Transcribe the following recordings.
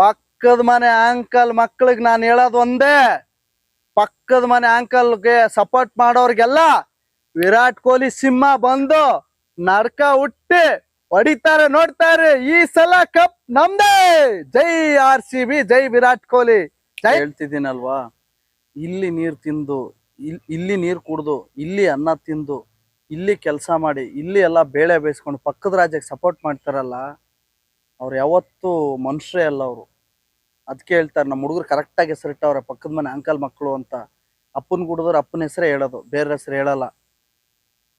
ಪಕ್ಕದ ಮನೆ ಅಂಕಲ್ ಮಕ್ಳಿಗೆ ನಾನು ಹೇಳೋದು ಒಂದೇ. ಪಕ್ಕದ ಮನೆ ಅಂಕಲ್ಗೆ ಸಪೋರ್ಟ್ ಮಾಡೋರ್ಗೆಲ್ಲ ವಿರಾಟ್ ಕೊಹ್ಲಿ ಸಿಂಹ ಬಂದು ನಡ್ಕ ಹುಟ್ಟಿ ಹೊಡಿತಾರೆ, ನೋಡ್ತಾರೆ, ಈ ಸಲ ಕಪ್ ನಮ್ದೇ. ಜೈ ಆರ್ ಸಿ ಬಿ ಜೈ ವಿರಾಟ್ ಕೊಹ್ಲಿ. ಹೇಳ್ತಿದ್ದೀನಲ್ವಾ? ಇಲ್ಲಿ ನೀರ್ ತಿಂದು, ಇಲ್- ಇಲ್ಲಿ ನೀರ್ ಕುಡ್ದು, ಇಲ್ಲಿ ಅನ್ನ ತಿಂದು, ಇಲ್ಲಿ ಕೆಲಸ ಮಾಡಿ, ಇಲ್ಲಿ ಎಲ್ಲ ಬೇಳೆ ಬೇಯಿಸ್ಕೊಂಡು ಪಕ್ಕದ ರಾಜ್ಯಕ್ಕೆ ಸಪೋರ್ಟ್ ಮಾಡ್ತಾರಲ್ಲ, ಅವ್ರು ಯಾವತ್ತೂ ಮನುಷ್ಯರೇ ಅಲ್ಲ ಅವರು. ಅದಕ್ಕೆ ಹೇಳ್ತಾರೆ ನಮ್ಮ ಹುಡುಗರು ಕರೆಕ್ಟಾಗಿ ಹೆಸರಿಟ್ಟವ್ರೆ ಪಕ್ಕದ ಮನೆ ಅಂಕಲ್ ಮಕ್ಕಳು ಅಂತ. ಅಪ್ಪನ ಕುಡಿದ್ರೆ ಅಪ್ಪನ ಹೆಸರೇ ಹೇಳೋದು ಬೇರೆ ಹೆಸರು ಹೇಳಲ್ಲ.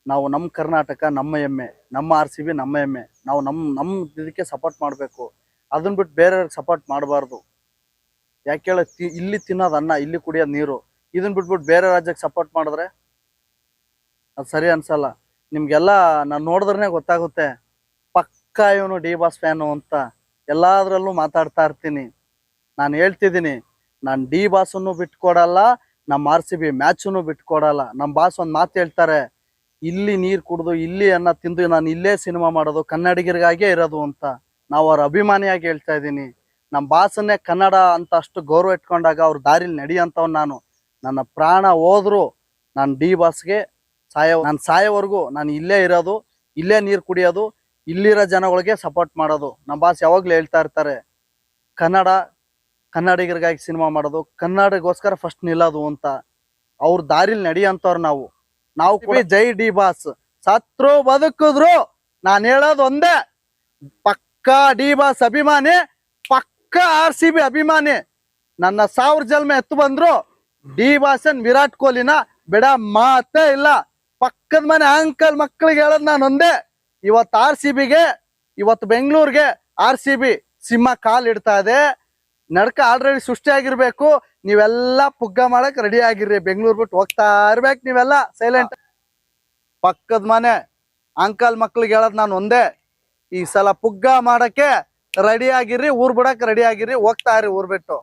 ನಾವು ನಮ್ಮ ಕರ್ನಾಟಕ ನಮ್ಮ ಹೆಮ್ಮೆ, ನಮ್ಮ ಆರ್ ಸಿ ಬಿ ನಮ್ಮ ಹೆಮ್ಮೆ. ನಾವು ನಮ್ಮ ನಮ್ಮ ಇದಕ್ಕೆ ಸಪೋರ್ಟ್ ಮಾಡಬೇಕು. ಅದನ್ನ ಬಿಟ್ಟು ಬೇರೆಯವ್ರಿಗೆ ಸಪೋರ್ಟ್ ಮಾಡಬಾರ್ದು. ಯಾಕೆ ಹೇಳ ಇಲ್ಲಿ ತಿನ್ನೋದು ಅನ್ನ, ಇಲ್ಲಿ ಕುಡಿಯೋದು ನೀರು. ಇದನ್ನ ಬಿಟ್ಬಿಟ್ಟು ಬೇರೆ ರಾಜ್ಯಕ್ಕೆ ಸಪೋರ್ಟ್ ಮಾಡಿದ್ರೆ ಅದು ಸರಿ ಅನ್ಸಲ್ಲ. ನಿಮಗೆಲ್ಲ ನಾನು ನೋಡಿದ್ರೆ ಗೊತ್ತಾಗುತ್ತೆ. ಪಕ್ಕ ಇವನು ಡಿ ಬಾಸ್ ಫ್ಯಾನು ಅಂತ. ಎಲ್ಲದರಲ್ಲೂ ಮಾತಾಡ್ತಾ ಇರ್ತೀನಿ. ನಾನು ಹೇಳ್ತಿದ್ದೀನಿ, ನಾನು ಡಿ ಬಾಸನ್ನು ಬಿಟ್ಕೊಡಲ್ಲ ನಮ್ಮ ಆರ್ ಸಿ ಬಿ ಮ್ಯಾಚನ್ನು ಬಿಟ್ಕೊಡಲ್ಲ. ನಮ್ಮ ಬಾಸ್ ಒಂದು ಮಾತು ಹೇಳ್ತಾರೆ, ಇಲ್ಲಿ ನೀರು ಕುಡಿದು, ಇಲ್ಲಿ ಅನ್ನ ತಿಂದು, ನಾನು ಇಲ್ಲೇ ಸಿನಿಮಾ ಮಾಡೋದು, ಕನ್ನಡಿಗರಿಗಾಗೇ ಇರೋದು ಅಂತ. ನಾವು ಅವ್ರ ಅಭಿಮಾನಿಯಾಗಿ ಹೇಳ್ತಾ ಇದ್ದೀನಿ. ನಮ್ಮ ಬಾಸನ್ನೇ ಕನ್ನಡ ಅಂತ ಅಷ್ಟು ಗೌರವ ಇಟ್ಕೊಂಡಾಗ ಅವ್ರ ದಾರಿಲಿ ನಡೆಯಂತವ್ ನಾನು. ನನ್ನ ಪ್ರಾಣ ಹೋದ್ರು ನಾನು ಡಿ ಬಾಸ್ಗೆ ಸಾಯೋ, ನಾನು ಸಾಯೋವರೆಗೂ ನಾನು ಇಲ್ಲೇ ಇರೋದು, ಇಲ್ಲೇ ನೀರು ಕುಡಿಯೋದು, ಇಲ್ಲಿರೋ ಜನಗಳಿಗೆ ಸಪೋರ್ಟ್ ಮಾಡೋದು. ನಮ್ಮ ಬಾಸ್ ಯಾವಾಗಲೂ ಹೇಳ್ತಾ ಇರ್ತಾರೆ, ಕನ್ನಡ ಕನ್ನಡಿಗರಿಗಾಗಿ ಸಿನಿಮಾ ಮಾಡೋದು ಕನ್ನಡಗೋಸ್ಕರ ಫಸ್ಟ್ ನಿಲ್ಲೋದು ಅಂತ ಅವ್ರ ದಾರಿಲಿ ನಡಿಯಂತವ್ರು ನಾವು. ನಾವು ಕೂಡ ಜೈ ಡಿ ಬಾಸ್. ಸತ್ರು ಬದುಕಿದ್ರು. ನಾನು ಹೇಳೋದು ಒಂದೇ. ಪಕ್ಕಾ ಡಿ ಬಾಸ್ ಅಭಿಮಾನಿ ಪಕ್ಕ ಆರ್ ಸಿ ಬಿ ಅಭಿಮಾನಿ. ನನ್ನ ಸಾವಿರ ಜನ್ಮ ಎತ್ತು ಬಂದ್ರು. ಡಿ ಬಾಸನ್ ವಿರಾಟ್ ಕೊಹ್ಲಿನ ಬಿಡ ಮಾತೇ ಇಲ್ಲ. ಪಕ್ಕದ ಮನೆ ಅಂಕಲ್ ಮಕ್ಕಳಿಗೆ ಹೇಳೋದು ನಾನು ಒಂದೇ. ಇವತ್ತು ಆರ್ ಸಿ ಬಿಗೆ ಇವತ್ತು ಬೆಂಗಳೂರಿಗೆ ಆರ್ ಸಿ ಬಿ ಸಿಂಹ ಕಾಲ್ ಇಡ್ತಾ ಇದೆ. ನಡ್ಕ ಆಲ್ರೆಡಿ ಸೃಷ್ಟಿಯಾಗಿರ್ಬೇಕು ನೀವೆಲ್ಲ ಪುಗ್ಗ ಮಾಡಕ್ ರೆಡಿ ಆಗಿರ್ರಿ. ಬೆಂಗಳೂರು ಬಿಟ್ಟು ಹೋಗ್ತಾ ಇರ್ಬೇಕು ನೀವೆಲ್ಲ. ಸೈಲೆಂಟ್ ಪಕ್ಕದ ಮನೆ. ಅಂಕಲ್ ಮಕ್ಳಿಗೆ ಹೇಳೋದು ನಾನು ಒಂದೇ. ಈ ಸಲ ಪುಗ್ಗ ಮಾಡಕ್ಕೆ ರೆಡಿ ಆಗಿರ್ರಿ. ಊರ್ ಬಿಡಕ್ ರೆಡಿ ಆಗಿರ್ರಿ. ಹೋಗ್ತಾ ಇರ್ರಿ ಊರ್ ಬಿಟ್ಟು.